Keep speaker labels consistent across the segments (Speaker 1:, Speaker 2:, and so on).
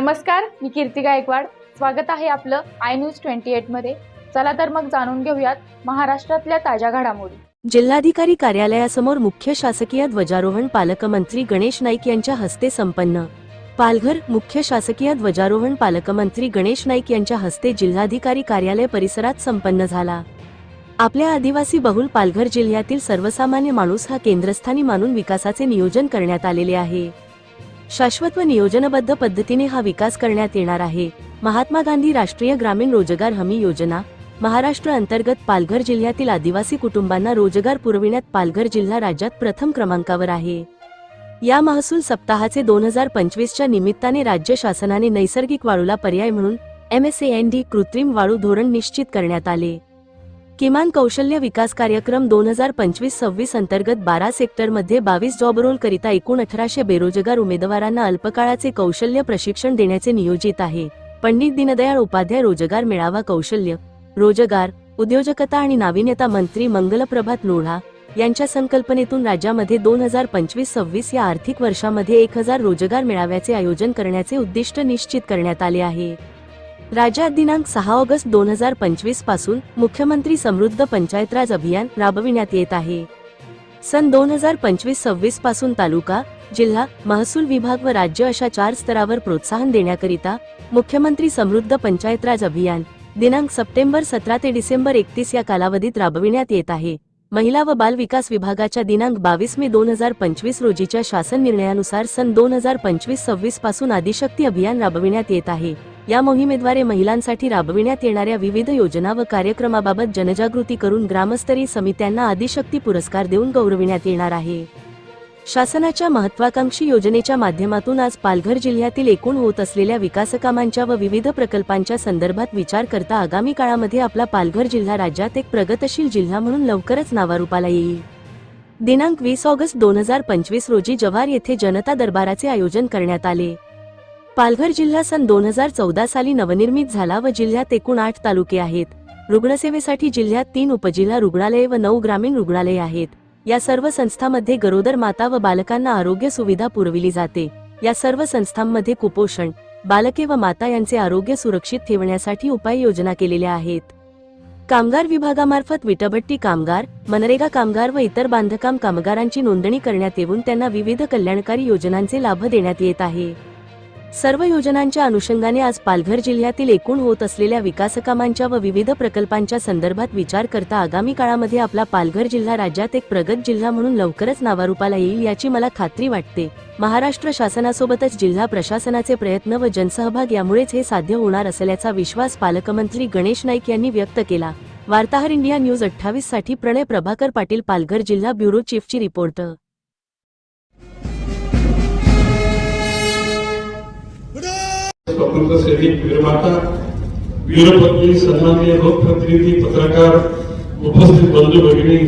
Speaker 1: नमस्कार मी कीर्ती गायकवाड. स्वागत आहे आपलं आय न्यूज ट्वेंटी मध्ये. चला तर मग जाणून घेऊयात महाराष्ट्रातल्या ताज्या घडामोडी.
Speaker 2: जिल्हाधिकारी कार्यालयासमोर मुख्य शासकीय ध्वजारोहण पालकमंत्री गणेश नाईक यांच्या हस्ते संपन्न. पालघर मुख्य शासकीय ध्वजारोहण पालकमंत्री गणेश नाईक यांच्या हस्ते जिल्हाधिकारी कार्यालय परिसरात संपन्न झाला. आपल्या आदिवासी बहुल पालघर जिल्ह्यातील सर्वसामान्य माणूस हा केंद्रस्थानी मानून विकासाचे नियोजन करण्यात आलेले आहे. शाश्वत व नियोजनबद्ध पद्धतीने हा विकास करण्यात येणार आहे. महात्मा गांधी राष्ट्रीय ग्रामीण रोजगार हमी योजना महाराष्ट्र अंतर्गत पालघर जिल्ह्यातील आदिवासी कुटुंबांना रोजगार पुरविण्यात पालघर जिल्हा राज्यात प्रथम क्रमांकावर आहे. या महसूल सप्ताहाचे दोन हजार पंचवीसच्या निमित्ताने राज्य शासनाने नैसर्गिक वाळूला पर्याय म्हणून M S A N D कृत्रिम वाळू धोरण निश्चित करण्यात आले. किमान कौशल्य विकास कार्यक्रम दोन हजार पंचवीस सव्वीस अंतर्गत बारा सेक्टरमध्ये बावीस जॉब रोल करिता एकूण अठराशे बेरोजगार उमेदवारांना अल्पकाळाचे कौशल्य प्रशिक्षण देण्याचे नियोजित आहे. पंडित दीनदयाळ उपाध्याय रोजगार मेळावा कौशल्य रोजगार उद्योजकता आणि नाविन्यता मंत्री मंगलप्रभात लोढा यांच्या संकल्पनेतून राज्यामध्ये दोन हजार पंचवीस सव्वीस या आर्थिक वर्षामध्ये एक हजार रोजगार मेळाव्याचे आयोजन करण्याचे उद्दिष्ट निश्चित करण्यात आले आहे. राज्यात दिनांक सहा ऑगस्ट दोन हजार पंचवीसपासून मुख्यमंत्री समृद्ध पंचायत राज अभियान राबविण्यात येत आहे. सन दोन हजार पंचवीस सव्वीसपासून तालुका जिल्हा महसूल विभाग व राज्य अशा चार स्तरावर प्रोत्साहन देण्याकरिता मुख्यमंत्री समृद्ध पंचायत राज अभियान दिनांक सप्टेंबर सतरा ते डिसेंबर एकतीस या कालावधीत राबविण्यात येत आहे. महिला व बाल विकास विभागाच्या दिनांक बावीस मे दोन हजार पंचवीस रोजीच्या शासन निर्णयानुसार सन दोन हजार पंचवीस सव्वीसपासून आदिशक्ती अभियान राबविण्यात येत आहे. या मोहिमेद्वारे महिलांसाठी राबविण्यात येणाऱ्या विविध योजना व कार्यक्रमाबाबत जनजागृती करून ग्रामस्तरीय समित्यांना आदिशक्ती पुरस्कार देऊन गौरविण्यात येणार आहे. शासनाच्या महत्वाकांक्षी योजनेच्या माध्यमातून आज पालघर जिल्ह्यातील एकूण होत असलेल्या विकासकामांच्या व विविध प्रकल्पांच्या संदर्भात विचार करता आगामी काळामध्ये आपला पालघर जिल्हा राज्यात एक प्रगतशील जिल्हा म्हणून लवकरच नावारूपाला येईल. दिनांक वीस ऑगस्ट दोन हजार पंचवीस रोजी जव्हार येथे जनता दरबाराचे आयोजन करण्यात आले. पालघर जिल्हा सन दोन हजार चौदा साली नवनिर्मित झाला व जिल्ह्यात एकूण आठ तालुके आहेत. रुग्णसेवेसाठी जिल्ह्यात तीन उपजिल्हा रुग्णालये व नऊ ग्रामीण रुग्णालये आहेत. या सर्व संस्थांमध्ये गरोदर माता व बालकांना आरोग्य सुविधा पुरविली जाते. या सर्व संस्थांमध्ये कुपोषण बालके व माता यांचे आरोग्य सुरक्षित ठेवण्यासाठी उपाययोजना केलेल्या आहेत. कामगार विभागामार्फत विटभट्टी कामगार मनरेगा कामगार व इतर बांधकाम कामगारांची नोंदणी करण्यात येऊन त्यांना विविध कल्याणकारी योजनांचे लाभ देण्यात येत आहे. सर्व योजनांच्या अनुषंगाने आज पालघर जिल्ह्यातील एकूण होत असलेल्या विकासकामांच्या व विविध प्रकल्पांच्या संदर्भात विचार करता आगामी काळामध्ये आपला पालघर जिल्हा राज्यात एक प्रगत जिल्हा म्हणून लवकरच नावारूपाला येईल याची मला खात्री वाटते. महाराष्ट्र शासनासोबतच जिल्हा प्रशासनाचे प्रयत्न व जनसहभाग यामुळेच हे साध्य होणार असल्याचा विश्वास पालकमंत्री गणेश नाईक यांनी व्यक्त केला. वार्ताहर इंडिया न्यूज अठ्ठावीससाठी प्रणय प्रभाकर पाटील पालघर जिल्हा ब्युरो चीफची रिपोर्ट
Speaker 3: स्वतंत्र सैनिक वीरमाता वीरपत्नी सन्माननीय लोकप्रतिनिधी पत्रकार उपस्थित बंधू भगिनी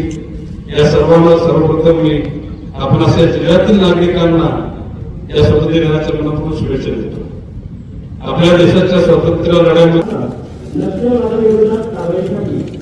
Speaker 3: या सर्वांना सर्वप्रथम मी आपण अशा जिल्ह्यातील नागरिकांना या स्वातंत्र्य दिनाच्या मनपूर्वक शुभेच्छा देतो. आपल्या देशाच्या स्वातंत्र्य लढ्यामध्ये
Speaker 4: योजना कारवाईसाठी